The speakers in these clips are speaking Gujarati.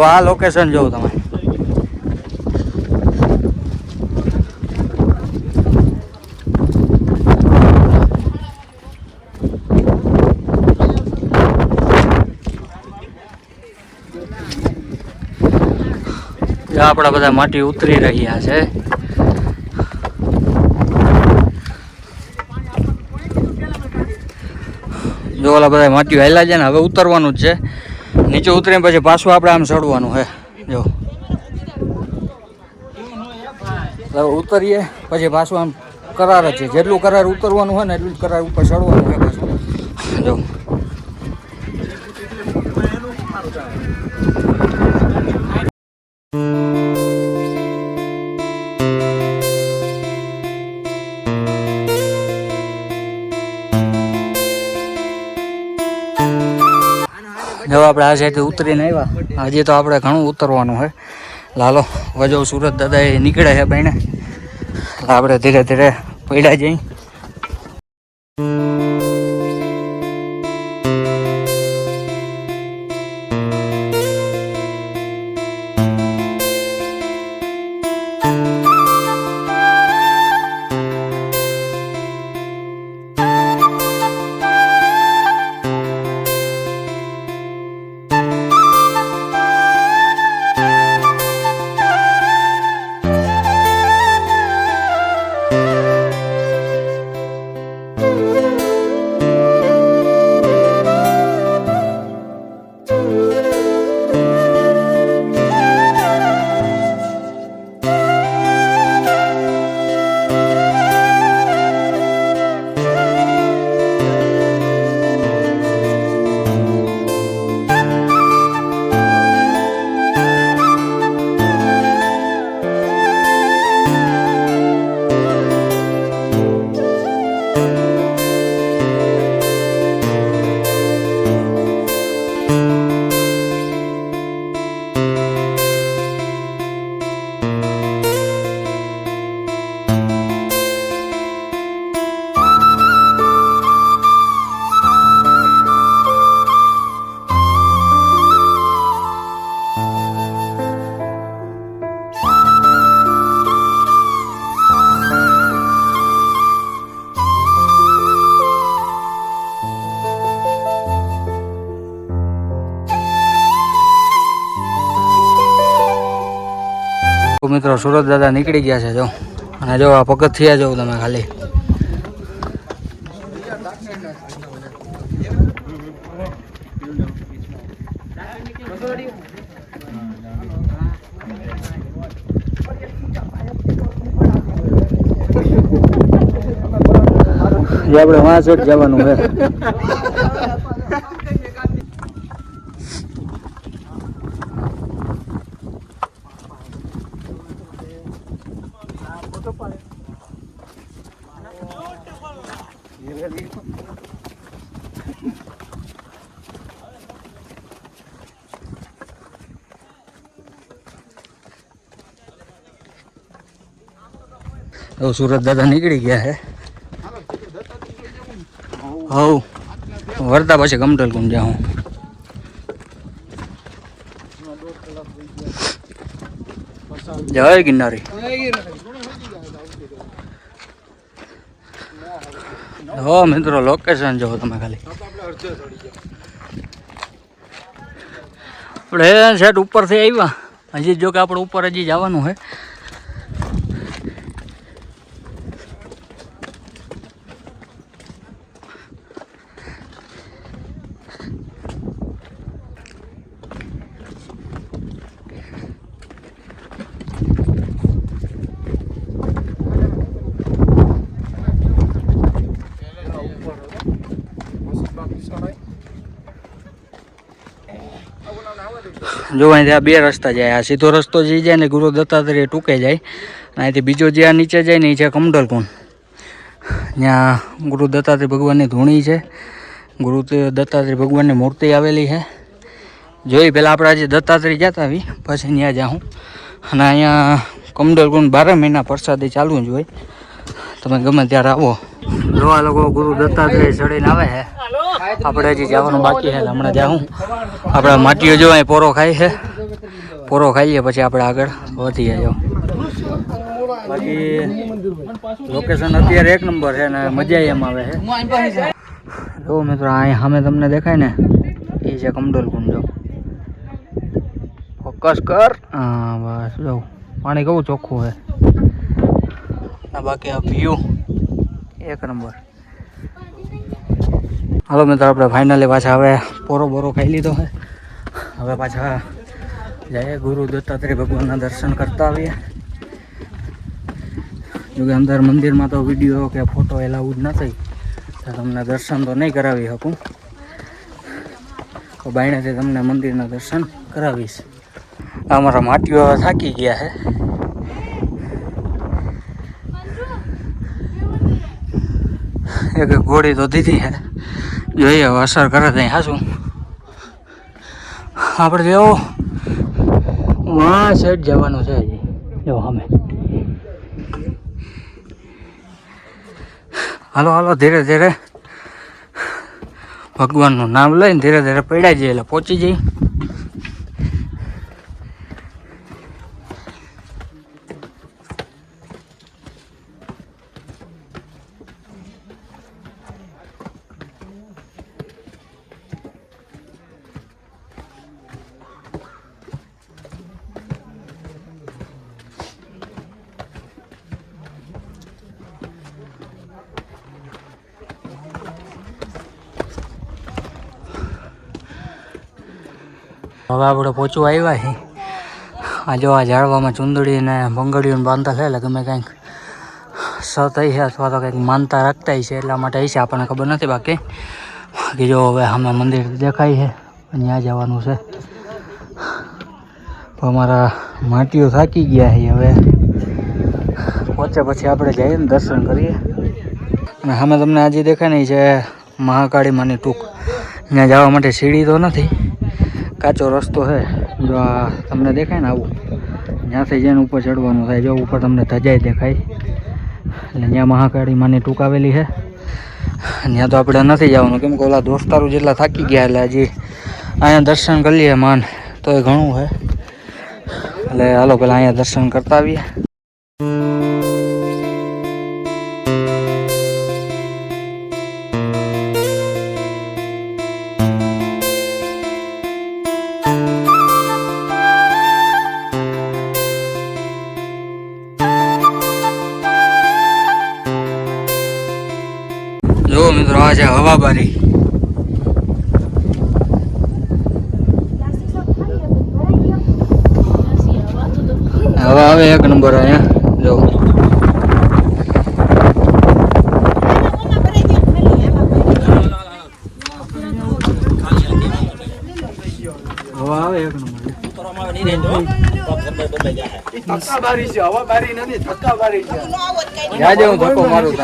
જો આ લોકેશન જોઉં તમે. આપણા બધા માટી ઉતરી રહ્યા છે. જો ઓલા બધા માટીઓ હેલા છે ને, હવે ઉતરવાનું જ છે. નીચે ઉતરીને પછી પાછું આપણે આમ ચડવાનું હે. જો. ઉતરીએ, પછી પાછું આમ કરાર જ છે. જેટલું કરાર ઉતરવાનું હોય ને એટલું જ કરાર ઉપર ચડવાનું હોય પાછું. જો. આપણે આ સાઈડ ઉતરીને આવ્યા. હજી તો આપણે ઘણું ઉતરવાનું છે. લાલો, વજો સુરત દાદા એ નીકળે છે બહેને આપણે ધીરે ધીરે પડ્યા જઈ. મિત્રો, સુરત દાદા નીકળી ગયા છે, જો. અને જો આ પગથિયા જવું તમે ખાલી. આપણે વાં જવાનું છે. તો સુરત દાદા નીકળી ગયા છે હવ. વરતા પછી કમટલ કુંડ જાઉં. જય ગિરનારી. હો મિત્રો લોકેશન જો તમે ખાલી. આપણે સેટ ઉપરથી આવ્યા. હજી જો કે આપણે ઉપર હજી જવાનું છે જો અહીંથી બે રસ્તા જાય. આ સીધો રસ્તો જે જાય ને ગુરુ દત્તાત્રેય ટૂંકે જાય. અને અહીંથી બીજો જે આ નીચે જાય ને એ છે કમડલકુંડ ત્યાં ગુરુ દત્તાત્રેય ભગવાનની ધૂણી છે. ગુરુ દત્તાત્રેય ભગવાનની મૂર્તિ આવેલી છે. જોઈ પહેલાં આપણે આજે દત્તાત્રેય જતા આવી પછી ત્યાં જાઉં. અને અહીંયા કમડલકુંડ બારે મહિના પ્રસાદી ચાલુ જ હોય. તમે ગમે ત્યારે આવો. જોવા લોકો ગુરુ દત્તાત્રેય ચડીને આવે છે. આપણે હજી જવાનું બાકી છે હમણાં જાઉં. આપણે માટીઓ જો અહીં પોરો ખાય છે. પોરો ખાઈએ પછી આપણે આગળ વધીએ જો બાકી લોકેશન અત્યારે એક નંબર છે ને મજા એમ આવે છે. જો મિત્રો, અહીં સામે તમને દેખાય ને એ છે કમડોલ કુંડ. જો ફોકસ કર. હા, બસ, જો, પાણી કેવું ચોખ્ખું છે. અને બાકી આ વ્યૂ એક નંબર. હાલો મિત્રો, આપણે ફાઇનલી પાછા હવે પોરો બોરો ખાઈ લીધો છે. હવે પાછા જઈએ ગુરુ દત્તાત્રેય ભગવાનના દર્શન કરતા આવીએ. જોકે અંદર મંદિરમાં તો વીડિયો કે ફોટો એલાઉડ નથી તો તમને દર્શન તો નહીં કરાવી શકું. તો બાયણેથી તમને મંદિરના દર્શન કરાવીશ. અમારા માટીઓ થાકી ગયા છે. એક ગોળી તો દીધી છે. જોઈએ અસર કરે ત્યાં હાશું આપણે જેવો વાં સેટ જવાનું છે હજી. જો, અમે. હાલો હાલો, ધીરે ધીરે. ભગવાનનું નામ લઈને ધીરે ધીરે પડ્યા જઈએ એટલે પહોંચી જઈએ. હવે આપણે પોચું આવ્યા છે આ જો આ ઝાડવામાં ચુંદડીને બંગડીઓને બાંધતા છે એટલે ગમે કંઈક સ છે અથવા તો કંઈક માનતા રાખતા છે એટલા માટે છે આપણને ખબર નથી બાકી. બાકી જો હવે અમે મંદિર દેખાય છે ત્યાં જવાનું છે. અમારા માટીઓ થાકી ગયા છે હવે. પહોંચે પછી આપણે જઈએ ને દર્શન કરીએ. અને સામે તમને આજે દેખાય નહીં છે મહાકાળી માની ટૂંક. ત્યાં જવા માટે સીડી તો નથી. કાચો રસ્તો છે જો આ તમને દેખાય ને આવું? ત્યાંથી જઈને ઉપર ચડવાનું થાય, જો ઉપર તમને ધજાઈ દેખાય. એટલે ત્યાં મહાકાળી માની ટૂંક આવેલી છે ત્યાં તો આપણે નથી જવાનું. કેમ કે ઓલા દોસ્તારો જેટલા થાકી ગયા એટલે હજી અહીંયા દર્શન કરી લઈએ માન. તો એ ઘણું છે એટલે હાલો, પેલા અહીંયા દર્શન કરતા આવીએ. હવે આવે એક નંબર અહીંયા. જો. હવે આવે એક નંબર. જાજે હું ધક્કો મારું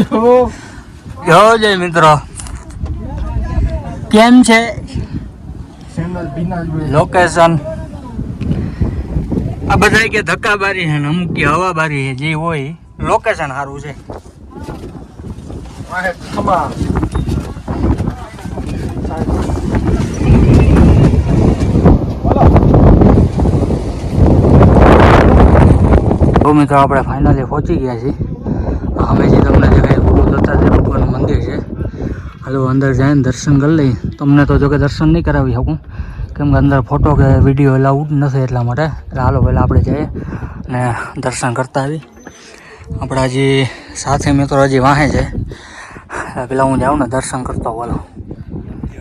જો જય મિત્રો. કેમ છે? લોકેશન આ બધા કે ધક્કા બારી છે ને અમુક કે હવા બારી છે જે હોય લોકેશન સારું છે. મિત્રો આપણે ફાઇનલી પહોંચી ગયા છીએ. અમે જે તમને ગુરુ દત્તાત્રેય ભગવાનનું મંદિર છે, હાલો અંદર જઈને દર્શન કરી લઈ તમને તો જો કે દર્શન નહીં કરાવી શકું. કેમ કે અંદર ફોટો કે વીડિયો એલાઉડ નથી એટલા માટે. એટલે હાલો પહેલાં આપણે જઈએ ને દર્શન કરતા આવી આપણા હજી સાથી મિત્રો હજી વાહે છે પેલા હું જાઉં ને દર્શન કરતો બોલો